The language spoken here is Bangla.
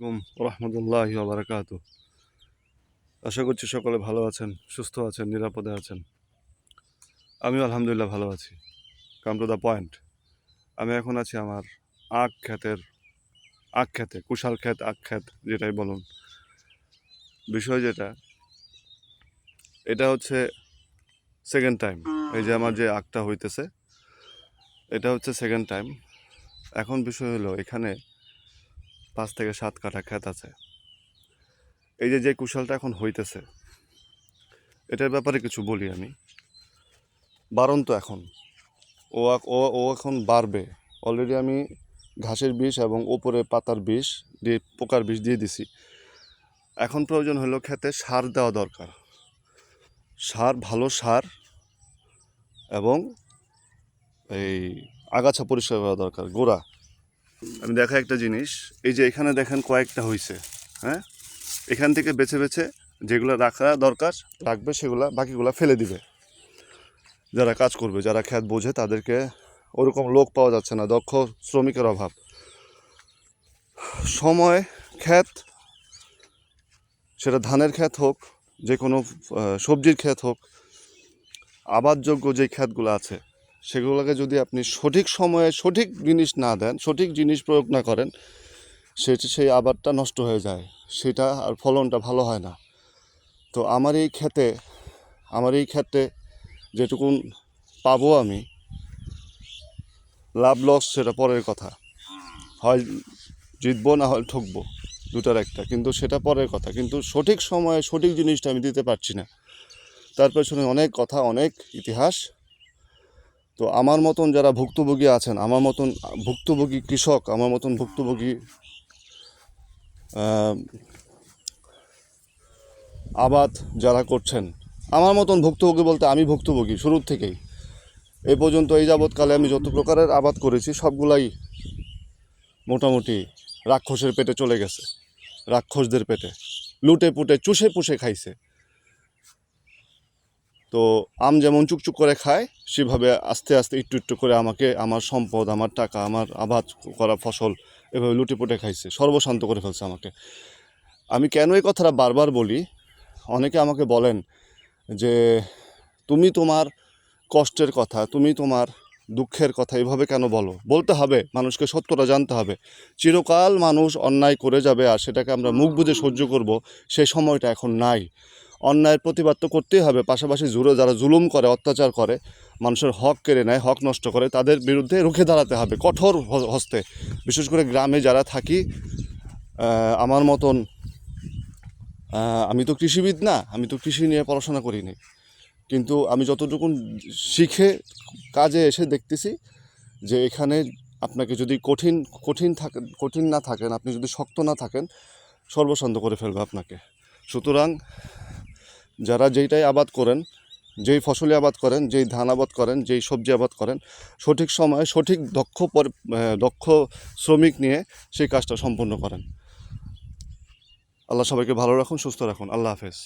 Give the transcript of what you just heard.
আলাইকুম রহমতুল্লাহ বারাকাত। আশা করছি সকলে ভালো আছেন, সুস্থ আছেন, নিরাপদে আছেন। আমিও আলহামদুলিল্লাহ ভালো আছি। Come to the point. আমি এখন আছি আমার আখ খ্যাতের আখ খ্যাতে কুশাল ক্ষেত, আখ খ্যাত যেটাই বলুন। বিষয় যেটা, এটা হচ্ছে সেকেন্ড টাইম এই যে আমার যে আখটা হইতেছে, এটা হচ্ছে সেকেন্ড টাইম এখন বিষয় হলো এখানে পাঁচ থেকে সাত কাঠা ক্ষেত আছে। এই যে যে কুশালটা এখন হইতেছে, এটার ব্যাপারে কিছু বলি আমি। বারণ তো এখন। ও ও ও এখন বাড়বে। অলরেডি আমি ঘাসের বিষ এবং ওপরে পাতার বিষ দিয়ে, পোকার বিষ দিয়ে দিছি। এখন প্রয়োজন হলো খেতে সার দেওয়া দরকার। সার, ভালো সার এবং এই আগাছা পরিষ্কার করা দরকার, গোড়া। আমি দেখা একটা জিনিস। এই যে এখানে দেখেন কয়েকটা হইছে হ্যাঁ? এখান থেকে বেছে বেছে যেগুলো রাখা দরকার, রাখবে সেগুলা, বাকিগুলো ফেলে দিবে। যারা কাজ করবে, যারা খ্যাত বোঝে, তাদেরকে ওরকম লোক পাওয়া যাচ্ছে না, দক্ষ শ্রমিকের অভাব। সময় খ্যাত, সেটা ধানের খ্যাত হোক যে কোনো সবজির খ্যাত হোক, আবাদযোগ্য যে খ্যাতগুলো আছে সেগুলোকে যদি আপনি সঠিক সময়ে সঠিক জিনিস না দেন, সঠিক জিনিস প্রয়োগ না করেন সেটা সেই আবারটা নষ্ট হয়ে যায়। সেটা আর ফলনটা ভালো হয় না। তো আমার এই ক্ষেতে, আমার এই ক্ষেত্রে যেটুকুন পাবো আমি, লাভ লস সেটা পরের কথা। হয় জিতবো না হয় ঠকবো, দুটার একটা। কিন্তু সেটা পরের কথা। কিন্তু সঠিক সময়ে সঠিক জিনিসটা আমি দিতে পারছি না। তার পেছনে অনেক কথা, অনেক ইতিহাস। তো আমার মতন যারা ভুক্তভোগী আছেন, আমার মতন ভুক্তভোগী কৃষক, আমার মতন ভুক্তভোগী আবাদ যারা করছেন, আমার মতন ভুক্তভোগী বলতে আমি ভুক্তভোগী শুরুর থেকেই। এই পর্যন্ত এই যাবৎকালে আমি যত প্রকারের আবাদ করেছি, সবগুলাই মোটামুটি রাক্ষসের পেটে চলে গেছে, রাক্ষসদের পেটে। লুটে পুটে, চুষে পুষে খাইছে। তো আম যেমন চুকচুক করে খায়, সেভাবে আস্তে আস্তে একটু একটু করে আমাকে আমার সম্পদ, আমার টাকা, আমার আবাদ করা ফসল এভাবে লুটে পুটে খাইছে, সর্বশান্ত করে ফেলছে আমাকে। আমি কেন এই কথাটা বারবার বলি? অনেকে আমাকে বলেন যে, তুমি তোমার কষ্টের কথা, তুমি তোমার দুঃখের কথা এভাবে কেন বলো? বলতে হবে, মানুষকে সত্যটা জানতে হবে। চিরকাল মানুষ অন্যায় করে যাবে আর সেটাকে আমরা মুখ বুঝে সহ্য করব সেই সময়টা এখন নাই। অন্যায়ের প্রতিবাদ তো করতেই হবে। পাশাপাশি জুড়ে যারা জুলুম করে, অত্যাচার করে, মানুষের হক কেড়ে নেয়, হক নষ্ট করে, তাদের বিরুদ্ধে রুখে দাঁড়াতে হবে কঠোর হস্তে। বিশেষ করে গ্রামে যারা থাকি আমার মতন আমি তো কৃষিবিদ না, আমি তো কৃষি নিয়ে পড়াশোনা করিনি। কিন্তু আমি যতটুকু শিখে কাজে এসে দেখতেছি যে এখানে আপনাকে যদি কঠিন কঠিন থাকেন কঠিন না থাকেন, আপনি যদি শক্ত না থাকেন সর্বশান্ত করে ফেলবে আপনাকে। সুতরাং যারা যেইটাই আবাদ করেন, যেই ফসলে আবাদ করেন, যেই ধান আবাদ করেন, যেই সবজি আবাদ করেন, সঠিক সময়ে সঠিক দক্ষ দক্ষ শ্রমিক নিয়ে সেই কাজটা সম্পন্ন করেন। আল্লাহ সবাইকে ভালো রাখুন, সুস্থ রাখুন। আল্লাহ হাফেজ।